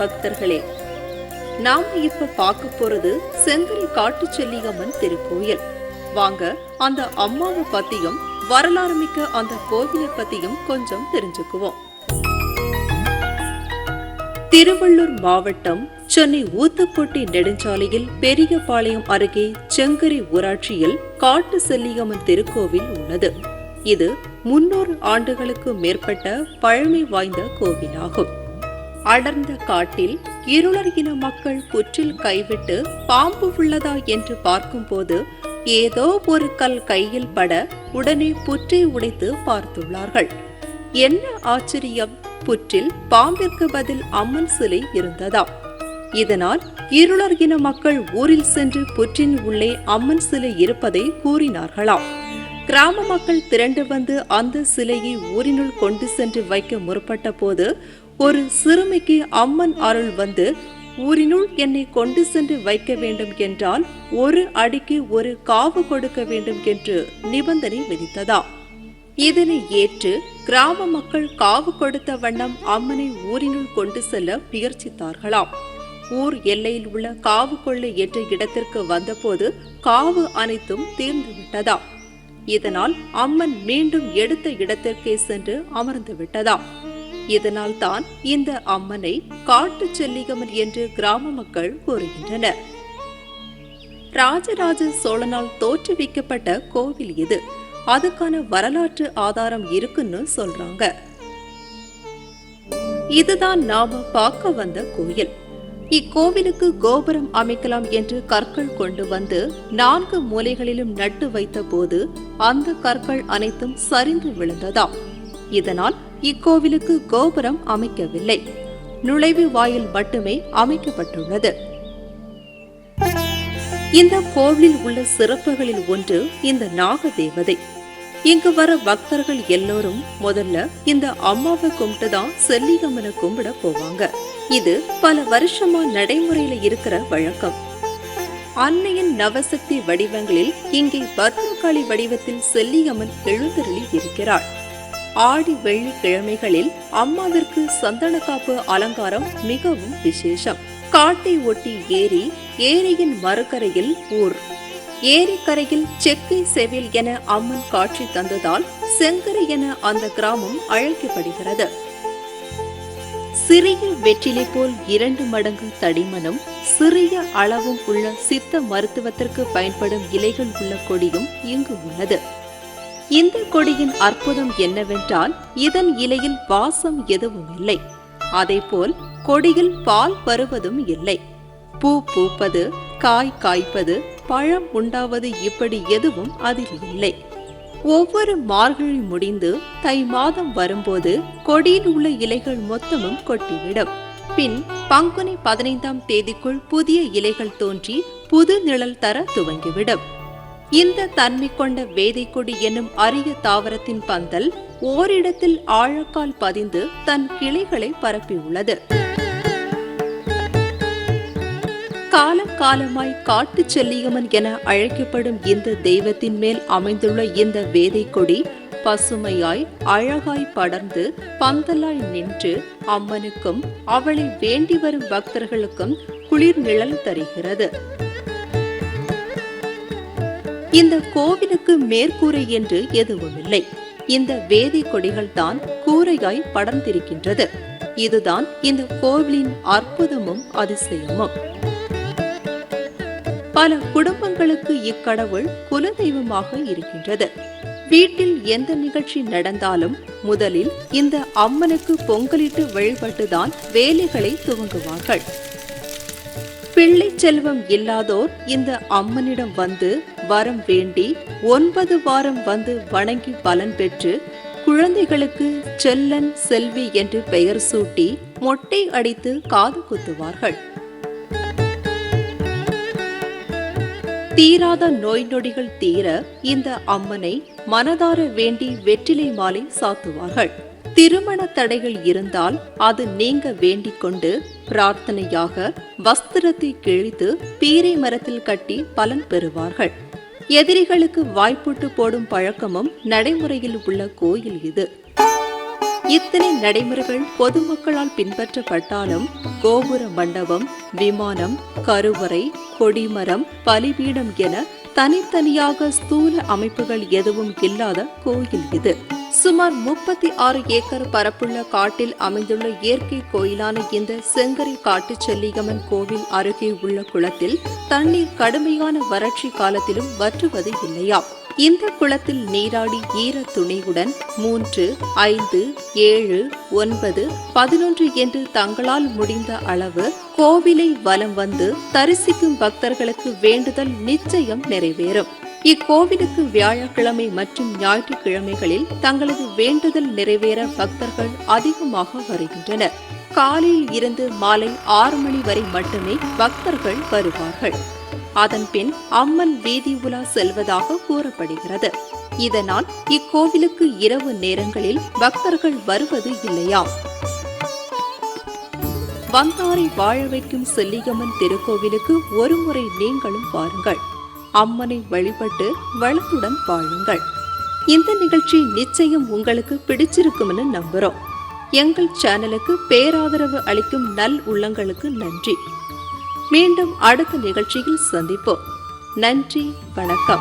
பக்தர்களே நாம இப்ப பார்க்க போறது செங்கரி காட்டு செல்லியம்மன் திருக்கோயில். வாங்க அந்த அம்மாவை பத்தியும் வரலாறு மிக்க அந்த கோவிலை பத்தியும் கொஞ்சம் தெரிஞ்சுக்குவோம். திருவள்ளூர் மாவட்டம் சென்னை ஊத்துப்பட்டி நெடுஞ்சாலையில் பெரியபாளையம் அருகே செங்கரி ஊராட்சியில் காட்டு செல்லியம்மன் திருக்கோவில் உள்ளது. இது முன்னூறு ஆண்டுகளுக்கு மேற்பட்ட பழமை வாய்ந்த கோவிலாகும். அடர்ந்த காட்டில் இருளர் இன மக்கள் புற்றில் கைவிட்டு பாம்பு உள்ளதா என்று பார்க்கும்போது ஏதோ ஒரு கல் கையில் பட உடனே புற்றை உடைத்து பார்த்துள்ளார்கள். என்ன ஆச்சரியம்? புற்றில் பாம்பிற்கு பதில் அம்மன் சிலை இருந்ததாம் இதனால் இருளர் இன மக்கள் ஊரில் சென்று புற்றின் உள்ளே அம்மன் சிலை இருப்பதை கூறினார்களாம் கிராம மக்கள் திரண்டு வந்து அந்த சிலையை ஊரினுள் கொண்டு சென்று வைக்க முற்பட்ட போது ஒரு சிறுமிக்கு அம்மன் அருள் வந்து ஊரினுள் என்னை கொண்டு சென்று வைக்க வேண்டும் என்றால் ஒரு அடிக்கு ஒரு காவு கொடுக்க வேண்டும் என்று நிபந்தனை விதித்ததா? இதனை ஏற்று கிராம மக்கள் காவு கொடுத்த வண்ணம் அம்மனை ஊரினுள் கொண்டு செல்ல முயற்சித்தார்களாம். ஊர் எல்லையில் உள்ள காவு கொள்ளை என்ற இடத்திற்கு வந்தபோது காவு அனைத்தும் தீர்ந்து விட்டதாம் இதனால் அம்மன் மீண்டும் எடுத்த இடத்திற்கே சென்று அமர்ந்து விட்டதாம் இதனால் தான் இந்த அம்மனை காட்டு செல்லிகமன் என்று கிராம மக்கள் கூறுகின்றனர். ராஜராஜ சோழனால் தோற்றுவிக்கப்பட்ட கோவில் இது. அதுக்கான வரலாற்று ஆதாரம் இருக்குன்னு சொல்றாங்க. இதுதான் நாம பார்க்க வந்த கோயில். இக்கோவிலுக்கு கோபுரம் அமைக்கலாம் என்று கற்கள் கொண்டு வந்து நான்கு மூலைகளிலும் நட்டு வைத்த போது அந்த கற்கள் அனைத்தும் சரிந்து விழுந்ததாம். இதனால் இக்கோவிலுக்கு கோபுரம் அமைக்கவில்லை. நுழைவு வாயில் மட்டுமே அமைக்கப்பட்டுள்ளது. இந்த கோவிலில் உள்ள சிறப்புகளில் ஒன்று இந்த நாக தேவதை இங்கு வர பக்தர்கள் எல்லோரும் முதல்ல இந்த அம்மாவை கும்பிட்டு தான் செல்லிகம்மனை கும்பிட போவாங்க. இது பல வருஷமா நடைமுறையில இருக்கிற வழக்கம். அன்னையின் நவசக்தி வடிவங்களில் இங்கே பத்மகாளி வடிவத்தில் செல்லியம்மன் எழுந்தருளி இருக்கிறாள். ஆடி வெள்ளிக்கிழமைகளில் அம்மாவிற்கு சந்தனக்காப்பு அலங்காரம் மிகவும் விசேஷம். காட்டை ஒட்டி ஏரி ஏரியின் மறுக்கரையில் ஊர். ஏரிக்கரையில் செக்கை செவில் என அம்மன் காட்சி தந்ததால் செங்கரை என அந்த கிராமம் அழைக்கப்படுகிறது. சிறிய வெற்றிலை போல் இரண்டு மடங்கு தடிமனும் சிறிய அளவும் உள்ள சித்த மருத்துவத்திற்கு பயன்படும் இலைகள் உள்ள கொடியும் இங்கு உள்ளது. இந்த கொடியின் அற்புதம் என்னவென்றால் இதன் இலையில் வாசம் எதுவும் இல்லை. அதேபோல் கொடியில் பால் வருவதும் இல்லை. பூ பூப்பது காய் காய்ப்பது பழம் உண்டாவது இப்படி எதுவும் அதில் இல்லை. ஒவ்வொரு மார்கழி முடிந்து தை மாதம் வரும்போது கொடியில் உள்ள இலைகள் மொத்தமும் கொட்டிவிடும். பின் பங்குனி பதினைந்தாம் தேதிக்குள் புதிய இலைகள் தோன்றி புது நிழல் தர துவங்கிவிடும். இந்த தன்மை கொண்ட வேதைக்கொடி என்னும் அரிய தாவரத்தின் பந்தல் ஓரிடத்தில் ஆழக்கால் பதிந்து தன் கிளைகளை பரப்பியுள்ளது. காலம் காலமாய் காட்டு செல்லியம்மன் என அழைக்கப்படும் இந்த தெய்வத்தின் மேல் அமைந்துள்ள இந்த வேதை கொடி பசுமையாய் அழகாய் படர்ந்து பந்தலாய் நின்று அம்மனுக்கும் அவளை வேண்டி வரும் பக்தர்களுக்கும் குளிர் நிழல் தருகிறது. இந்த கோவிலுக்கு மேற்கூரை என்று எதுவும் இல்லை இந்த வேதி கொடிகள் தான் கூரையாய் படர்ந்திருக்கின்றது. இதுதான் இந்த கோவிலின் அற்புதமும் அதிசயமும். பல குடும்பங்களுக்கு இக்கடவுள் குலதெய்வமாக இருக்கின்றது. வீட்டில் எந்த நிகழ்ச்சி நடந்தாலும் முதலில் இந்த அம்மனுக்கு பொங்கலிட்டு வழிபட்டுதான் வேலைகளை துவங்குவார்கள். பிள்ளை செல்வம் இல்லாதோர் இந்த அம்மனிடம் வந்து வரம் வேண்டி ஒன்பது வாரம் வந்து வணங்கி பலன் பெற்று குழந்தைகளுக்கு செல்லன் செல்வி என்று பெயர் சூட்டி மொட்டை அடித்து காது குத்துவார்கள். தீராத நோய் நொடிகள் தீர இந்த அம்மனை மனதார வேண்டி வெற்றிலை மாலை சாத்துவார்கள். திருமண தடைகள் இருந்தால் அது நீங்க வேண்டிக் கொண்டு பிரார்த்தனையாக வஸ்திரத்தை கிழித்து பீரை மரத்தில் கட்டி பலன் பெறுவார்கள். எதிரிகளுக்கு வாய்ப்புட்டு போடும் பழக்கமும் நடைமுறையில் உள்ள கோயில் இது. இத்தனை நடைமுறைகள் பொதுமக்களால் பின்பற்றப்பட்டாலும் கோபுர மண்டபம் விமானம் கருவறை கொடிமரம் பலிபீடம் என தனித்தனியாக ஸ்தூல அமைப்புகள் எதுவும் இல்லாத கோயில் இது. சுமார் முப்பத்தி ஆறு ஏக்கர் பரப்புள்ள காட்டில் அமைந்துள்ள இயற்கை கோயிலான இந்த செங்கரை காட்டு செல்லிகம்மன் கோவில் அருகே உள்ள குளத்தில் தண்ணீர் கடுமையான வறட்சி காலத்திலும் வற்றுவது இல்லையாம். இந்த குளத்தில் நீராடி ஈர துணியுடன் மூன்று ஐந்து ஏழு ஒன்பது பதினொன்று என்று தங்களால் முடிந்த அளவு கோவிலை வலம் வந்து தரிசிக்கும் பக்தர்களுக்கு வேண்டுதல் நிச்சயம் நிறைவேறும். இக்கோவிலுக்கு வியாழக்கிழமை மற்றும் ஞாயிற்றுக்கிழமைகளில் தங்களது வேண்டுதல் நிறைவேற பக்தர்கள் அதிகமாக வருகின்றனர். காலையில் இருந்து மாலை ஆறு மணி வரை மட்டுமே பக்தர்கள் வருவார்கள். அதன்பின் அம்மன் வீதி உலா செல்வதாக கூறப்படுகிறது. இதனால் இக்கோவிலுக்கு இரவு நேரங்களில் பக்தர்கள் வருவது இல்லையாம் வந்தாரை வாழ வைக்கும் செல்லியம்மன் திருக்கோவிலுக்கு ஒருமுறை நீங்களும் வாருங்கள். அம்மனை வழிபட்டு வளத்துடன் வாழுங்கள். இந்த நிகழ்ச்சி நிச்சயம் உங்களுக்கு பிடிச்சிருக்கும்னு நம்புறோம். எங்கள் சேனலுக்கு பேராதரவு அளிக்கும் நல் உள்ளங்களுக்கு நன்றி. மீண்டும் அடுத்த நிகழ்ச்சியில் சந்திப்போம். நன்றி வணக்கம்.